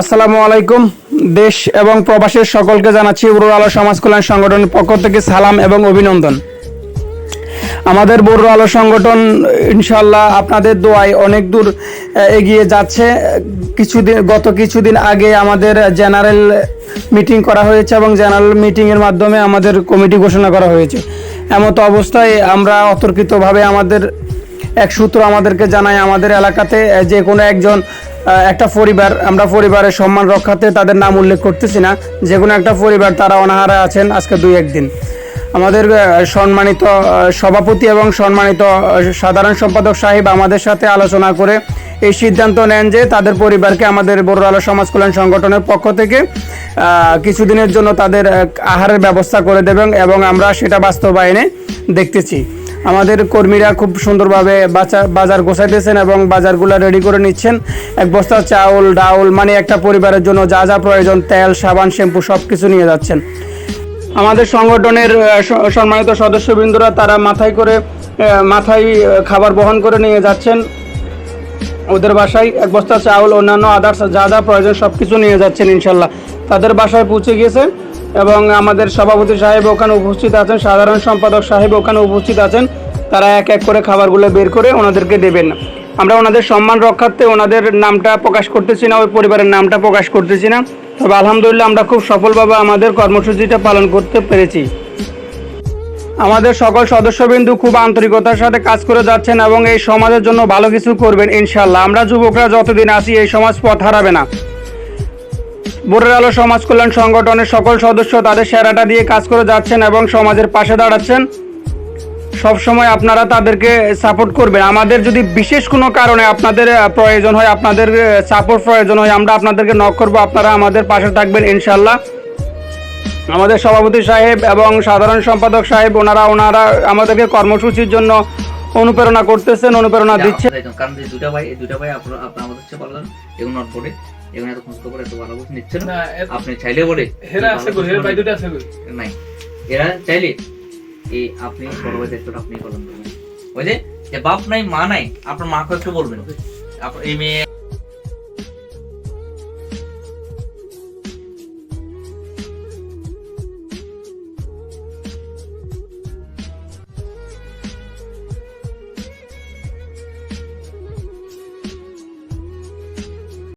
আসসালামু আলাইকুম। দেশ এবং প্রবাসের সকলকে জানাচ্ছি উরুর আলো সমাজ কল্যাণ সংগঠনের পক্ষ থেকে সালাম এবং অভিনন্দন। আমাদের বড় আলো সংগঠন ইনশাল্লাহ আপনাদের দোয়ায় অনেক দূর এগিয়ে যাচ্ছে। কিছুদিন, গত কিছুদিন আগে আমাদের জেনারেল মিটিং করা হয়েছে এবং জেনারেল মিটিংয়ের মাধ্যমে আমাদের কমিটি ঘোষণা করা হয়েছে। এমত অবস্থায় আমরা অতর্কিতভাবে আমাদের এক সূত্র আমাদেরকে জানায়, আমাদের এলাকাতে যে কোনো একজন একটা পরিবার, আমরা পরিবারের সম্মান রক্ষাতে তাদের নাম উল্লেখ করতেছি না। যে কোনো একটা পরিবার তারা অনাহারে আছেন আজকে দুই একদিন। আমাদের সম্মানিত সভাপতি এবং সম্মানিত সাধারণ সম্পাদক সাহেব আমাদের সাথে আলোচনা করে এই সিদ্ধান্ত নেন যে তাদের পরিবারকে আমাদের বড় আলো সমাজ কল্যাণ সংগঠনের পক্ষ থেকে কিছুদিনের জন্য তাদের আহারের ব্যবস্থা করে দেবেন এবং আমরা সেটা বাস্তবায়নে দেখতেছি। আমাদের কর্মীরা খুব সুন্দরভাবে বাজার গোছাইতেছেন এবং বাজারগুলো রেডি করে নিচ্ছেন। এক বস্তা চাউল, ডাউল মানে একটা পরিবারের জন্য যা যা প্রয়োজন, তেল, সাবান, শ্যাম্পু সব কিছু নিয়ে যাচ্ছেন। আমাদের সংগঠনের সম্মানিত সদস্যবৃন্দরা তারা মাথায় করে মাথায় খাবার বহন করে নিয়ে যাচ্ছেন। ওদের বাসায় এক বস্তা চাউল, অন্যান্য আদার্স যা যা প্রয়োজন সব কিছু নিয়ে যাচ্ছেন ইনশাল্লাহ। তাদের বাসায় পৌঁছে গিয়েছে। এবং আমাদের সভাপতি সাহেব ওখানে উপস্থিত আছেন, সাধারণ সম্পাদক সাহেব ওখানে উপস্থিত আছেন। তারা এক এক করে খাবারগুলো বের করে ওনাদেরকে দেবেন। আমরা ওনাদের সম্মান রক্ষার্থে ওনাদের নামটা প্রকাশ করতেছি না, ওই পরিবারের নামটা প্রকাশ করতেছি না। তবে আলহামদুলিল্লাহ আমরা খুব সফলভাবে আমাদের কর্মসূচিটা পালন করতে পেরেছি। আমাদের সকল সদস্যবিন্দু খুব আন্তরিকতার সাথে কাজ করে যাচ্ছেন এবং এই সমাজের জন্য ভালো কিছু করবেন ইনশাল্লাহ আমরা যুবকরা যতদিন আসি এই সমাজ পথ হারাবে না। বোরের আলো সমাজ কল্যাণ সংগঠনের সকল সদস্য তাদের সেরাটা দিয়ে কাজ করে যাচ্ছেন এবং সমাজের পাশে দাঁড়াচ্ছেন। সব সময় আপনারা তাদেরকে সাপোর্ট করবেন। আমাদের যদি বিশেষ কোনো কারণে আপনাদের প্রয়োজন হয় আপনাদের সাপোর্ট প্রয়োজন হয় আমরা আপনাদেরকে নক করব। আপনারা আমাদের পাশে থাকবেন ইনশাল্লাহ আমাদের সভাপতি সাহেব এবং সাধারণ সম্পাদক সাহেব ওনারা ওনারা আমাদেরকে কর্মসূচির জন্য অনুপ্রেরণা করতেছেন অনুপ্রেরণা দিচ্ছেন। কারণ দুটা ভাই দুটা ভাই আপনারা আমাদের চেয়ে নট এগুলো এত খোঁজ খবর এত ভালো নিচ্ছেন না, আপনি চাইলে বলে হেরা আছে গো হেরা বাইদুটা আছে গো নাই। এরা চাইলে এই আপনি দায়িত্বটা আপনি পালন করবেন ওই যে বাপ নাই মা নাই আপনার মা একটু বলবেন। এই মেয়ে